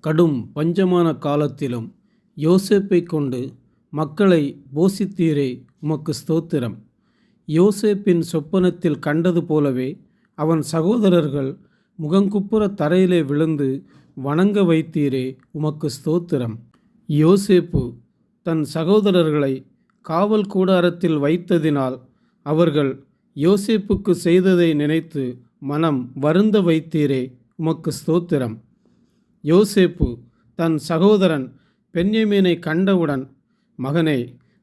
கடும் பஞ்சமான காலத்திலும் யோசேப்பை கொண்டு மக்களை போஷித்தீரே உமக்கு ஸ்தோத்திரம். யோசேப்பின் சொப்பனத்தில் கண்டது போலவே அவன் சகோதரர்கள் முகங்குப்புற தரையிலே விழுந்து வணங்க வைத்தீரே உமக்கு ஸ்தோத்திரம். யோசேப்பு தன் சகோதரர்களை காவல் கூடாரத்தில் வைத்ததினால் அவர்கள் யோசேப்புக்கு செய்ததை நினைத்து மனம் வருந்த வைத்தீரே உமக்கு ஸ்தோத்திரம். யோசேப்பு தன் சகோதரன் பெண்யமீனை கண்டவுடன் மகனே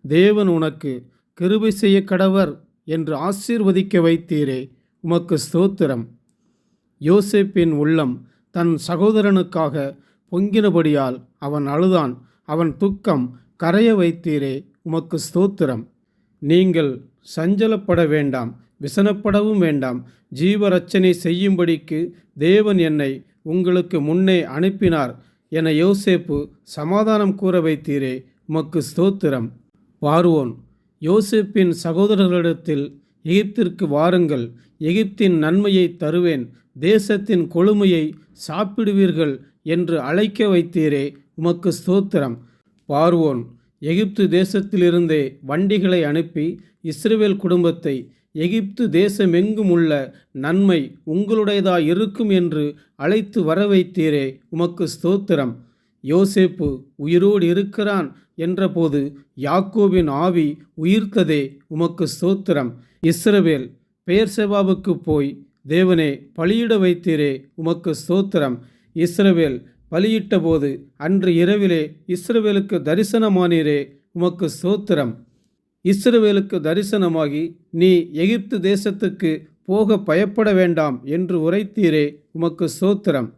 தேவன் உனக்கு கிருபை செய்ய கடவர் என்று ஆசீர்வதிக்க வைத்தீரே உமக்கு ஸ்தோத்திரம். யோசேப்பின் உள்ளம் தன் சகோதரனுக்காக பொங்கினபடியால் அவன் அழுதான். அவன் துக்கம் கரைய வைத்தீரே உமக்கு ஸ்தோத்திரம். நீங்கள் சஞ்சலப்பட வேண்டாம் விசனப்படவும் வேண்டாம். ஜீவரச்சனை செய்யும்படிக்கு தேவன் என்னை உங்களுக்கு முன்னே அனுப்பினார் என யோசேப்பு சமாதானம் கூற வைத்தீரே உமக்கு ஸ்தோத்திரம். பார்வோன் யோசேப்பின் சகோதரர்களிடத்தில் எகிப்திற்கு வாருங்கள். எகிப்தின் நன்மையை தருவேன். தேசத்தின் கொழுமையை சாப்பிடுவீர்கள் என்று அழைக்க வைத்தீரே உமக்கு ஸ்தோத்திரம். பார்வோன் எகிப்து தேசத்திலிருந்தே வண்டிகளை அனுப்பி இஸ்ரேல் குடும்பத்தை எகிப்து தேசமெங்கும் உள்ள நன்மை உங்களுடையதா இருக்கும் என்று அழைத்து வர வைத்தீரே உமக்கு ஸ்தோத்திரம். யோசேப்பு உயிரோடு இருக்கிறான் என்றபோது யாக்கோவின் ஆவி உயிர்த்ததே உமக்கு ஸ்தோத்திரம். இஸ்ரவேல் பெயர்செபாவுக்கு போய் தேவனே பலியிட வைத்தீரே உமக்கு ஸ்தோத்திரம். இஸ்ரவேல் பலியிட்டபோது அன்று இரவிலே இஸ்ரவேலுக்கு தரிசனமானீரே உமக்கு ஸ்தோத்திரம். இஸ்ரவேலுக்கு தரிசனமாகி நீ எகிப்து தேசத்துக்கு போக பயப்பட வேண்டாம் என்று உரைத்தீரே உமக்கு ஸ்தோத்திரம்.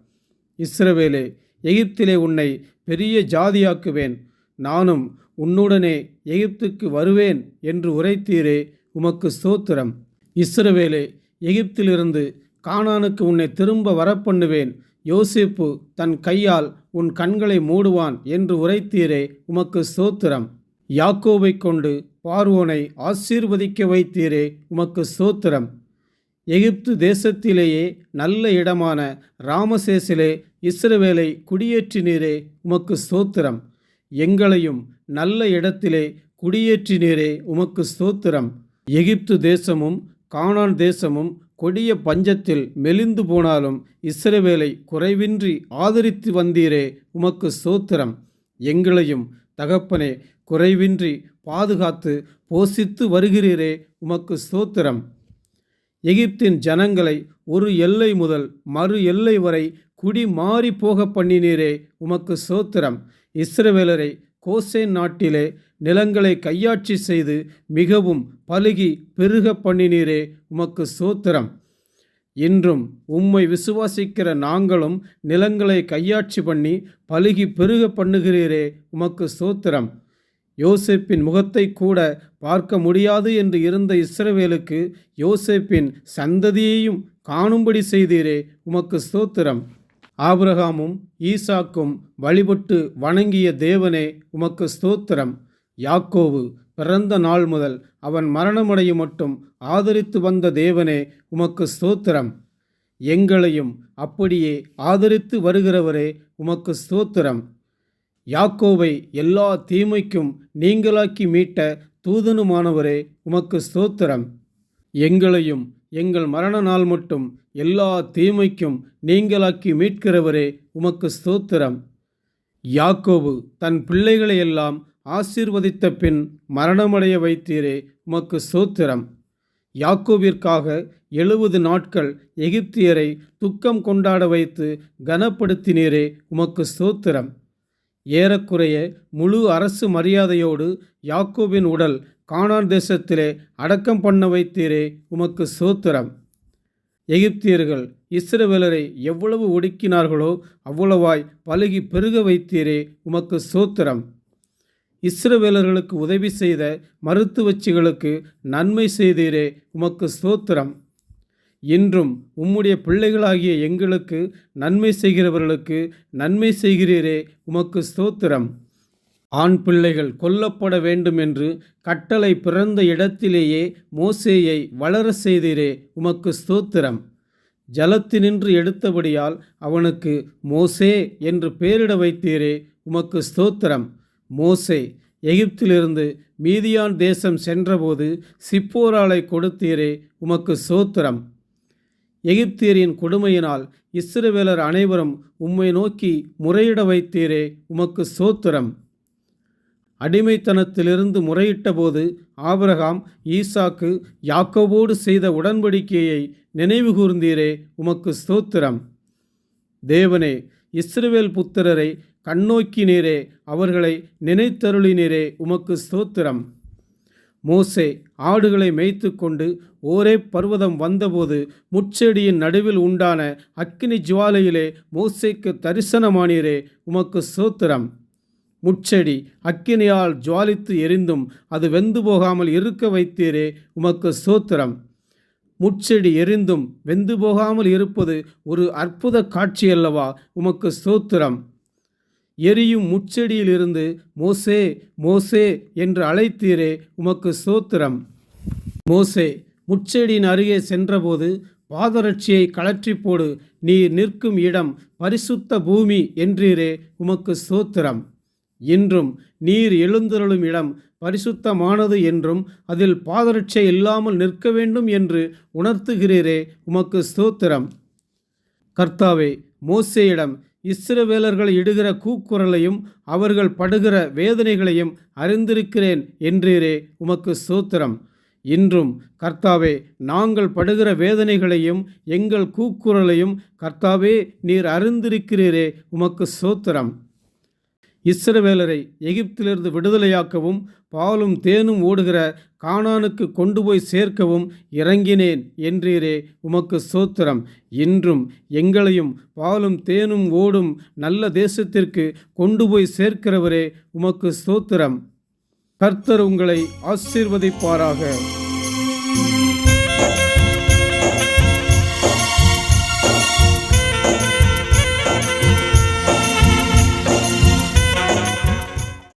இஸ்ரவேலே எகிப்திலே உன்னை பெரிய ஜாதியாக்குவேன். நானும் உன்னுடனே எகிப்துக்கு வருவேன் என்று உரைத்தீரே உமக்கு ஸ்தோத்திரம். இஸ்ரவேலே எகிப்திலிருந்து கானானுக்கு உன்னை திரும்ப வரப்பண்ணுவேன். யோசிப்பு தன் கையால் உன் கண்களை மூடுவான் என்று உரைத்தீரே உமக்கு ஸ்தோத்திரம். யாக்கோவை கொண்டு பார்வோனை ஆசீர்வதிக்க வைத்தீரே உமக்கு ஸ்தோத்திரம். எகிப்து தேசத்திலேயே நல்ல இடமான ராமசேசிலே இஸ்ரவேலை குடியேற்றினீரே உமக்கு ஸ்தோத்திரம். எங்களையும் நல்ல இடத்திலே குடியேற்றினீரே உமக்கு ஸ்தோத்திரம். எகிப்து தேசமும் கானான் தேசமும் கொடிய பஞ்சத்தில் மெலிந்து போனாலும் இஸ்ரவேலை குறைவின்றி ஆதரித்து வந்தீரே உமக்கு சோத்திரம் எங்களையும் தகப்பனே குறைவின்றி பாதுகாத்து போஷித்து வருகிறீரே உமக்கு சோத்திரம் எகிப்தின் ஜனங்களை ஒரு எல்லை முதல் மறு எல்லை வரை குடி மாறி போக பண்ணினீரே உமக்கு சோத்திரம் இஸ்ரவேலரை கோசே நாட்டிலே நிலங்களை கையாட்சி செய்து மிகவும் பலுகி பெருக பண்ணினீரே உமக்கு சோத்திரம். இன்றும் உம்மை விசுவாசிக்கிற நாங்களும் நிலங்களை கையாட்சி பண்ணி பழுகி பெருக பண்ணுகிறீரே உமக்கு சோத்திரம். யோசேப்பின் முகத்தை கூட பார்க்க முடியாது என்று இருந்த இஸ்ரவேலுக்கு யோசேப்பின் சந்ததியையும் காணும்படி செய்தீரே உமக்கு ஸ்தோத்திரம் ஆபிரகாமும் ஈசாக்கும் வழிபட்டு வணங்கிய தேவனே உமக்கு ஸ்தோத்திரம் யாக்கோவு பிறந்த நாள் முதல் அவன் மரணமடையும் மட்டும் ஆதரித்து வந்த தேவனே உமக்கு ஸ்தோத்திரம். எங்களையும் அப்படியே ஆதரித்து வருகிறவரே உமக்கு ஸ்தோத்திரம். யாக்கோவை எல்லா தீமைக்கும் நீங்களாக்கி மீட்ட தூதனுமானவரே உமக்கு ஸ்தோத்திரம். எங்களையும் எங்கள் மரண நாள் மட்டும் எல்லா தீமைக்கும் நீங்களாக்கி மீட்கிறவரே உமக்கு ஸ்தோத்திரம். யாக்கோவு தன் பிள்ளைகளையெல்லாம் ஆசீர்வதித்த பின் மரணமடைய வைத்தீரே உமக்கு சோத்திரம் யாக்கோவிற்காக எழுபது நாட்கள் எகிப்தியரை துக்கம் கொண்டாட வைத்து கனப்படுத்தினீரே உமக்கு சோத்திரம் ஏறக்குறைய முழு அரசு மரியாதையோடு யாக்கோபின் உடல் கானான் தேசத்திலே அடக்கம் பண்ண வைத்தீரே உமக்கு சோத்திரம் எகிப்தியர்கள் இஸ்ரவேலரை எவ்வளவு ஒடுக்கினார்களோ அவ்வளவாய் பழுகி பெருக வைத்தீரே உமக்கு சோத்திரம் இஸ்ரவேலர்களுக்கு உதவி செய்த மருத்துவச்சிகளுக்கு நன்மை செய்தீரே உமக்கு ஸ்தோத்திரம். இன்றும் உம்முடைய பிள்ளைகளாகிய எங்களுக்கு நன்மை செய்கிறவர்களுக்கு நன்மை செய்கிறீரே உமக்கு ஸ்தோத்திரம். ஆண் பிள்ளைகள் கொல்லப்பட வேண்டும் என்று கட்டளை பிறந்த இடத்திலேயே மோசேயை வளர செய்தீரே உமக்கு ஸ்தோத்திரம். ஜலத்தினின்று எடுத்தபடியால் அவனுக்கு மோசே என்று பெயரிட வைத்தீரே உமக்கு ஸ்தோத்திரம். மோசே எகிப்திலிருந்து மீதியான் தேசம் சென்றபோது சிப்போராலை கொடுத்தீரே உமக்கு சோத்திரம். எகிப்தியரின் கொடுமையினால் இஸ்ரவேலர் அனைவரும் உம்மை நோக்கி முறையிட வைத்தீரே உமக்கு சோத்திரம். அடிமைத்தனத்திலிருந்து முறையிட்டபோது ஆபிரகாம் ஈசாக்கு யாக்கோபோடு செய்த உடன்படிக்கையை நினைவுகூர்ந்தீரே உமக்கு ஸ்தோத்திரம் தேவனே இஸ்ரவேல் புத்திரரை கண்ணோக்கினீரே அவர்களை நினைத்தருளினீரே உமக்கு ஸ்தோத்திரம். மோசே ஆடுகளை மேய்த்து கொண்டு ஓரே பர்வதம் வந்தபோது முச்செடியின் நடுவில் உண்டான அக்கினி ஜுவாலையிலே மோசைக்கு தரிசனமானீரே உமக்கு சோத்திரம் முட்செடி அக்கினியால் ஜுவாலித்து எரிந்தும் அது வெந்து போகாமல் இருக்க வைத்தீரே உமக்கு சோத்திரம் முட்செடி எரிந்தும் வெந்து போகாமல் இருப்பது ஒரு அற்புத காட்சி அல்லவா உமக்கு ஸ்தோத்திரம். எரியும் முச்செடியிலிருந்து மோசே மோசே என்று அழைத்தீரே உமக்கு ஸ்தோத்திரம். மோசே முட்செடியின் அருகே சென்றபோது பாதரட்சியை கழற்றி போடு நீர் நிற்கும் இடம் பரிசுத்த பூமி என்றீரே உமக்கு ஸ்தோத்திரம். இன்றும் நீர் எழுந்தருளும் இடம் பரிசுத்தமானது என்றும் அதில் பாதரட்சை இல்லாமல் நிற்க வேண்டும் என்று உணர்த்துகிறீரே உமக்கு ஸ்தோத்திரம். கர்த்தாவே மோசேயிடம் இஸ்ரவேலர்கள் இடுகிற கூக்குரலையும் அவர்கள் படுகிற வேதனைகளையும் அறிந்திருக்கிறேன் என்றீரே உமக்கு சூத்திரம். இன்றும் கர்த்தாவே நாங்கள் படுகிற வேதனைகளையும் எங்கள் கூக்குரலையும் கர்த்தாவே நீர் அறிந்திருக்கிறீரே உமக்கு சோத்திரம். இஸ்ரவேலரை எகிப்திலிருந்து விடுதலையாக்கவும் பாலும் தேனும் ஓடுகிற கானானுக்கு கொண்டு போய் சேர்க்கவும் இறங்கினேன் என்றீரே உமக்கு சோத்திரம். இன்றும் எங்களையும் பாலும் தேனும் ஓடும் நல்ல தேசத்திற்கு கொண்டு போய் சேர்க்கிறவரே உமக்கு ஸ்தோத்திரம் கர்த்தர் உங்களை ஆசீர்வதிப்பாராக.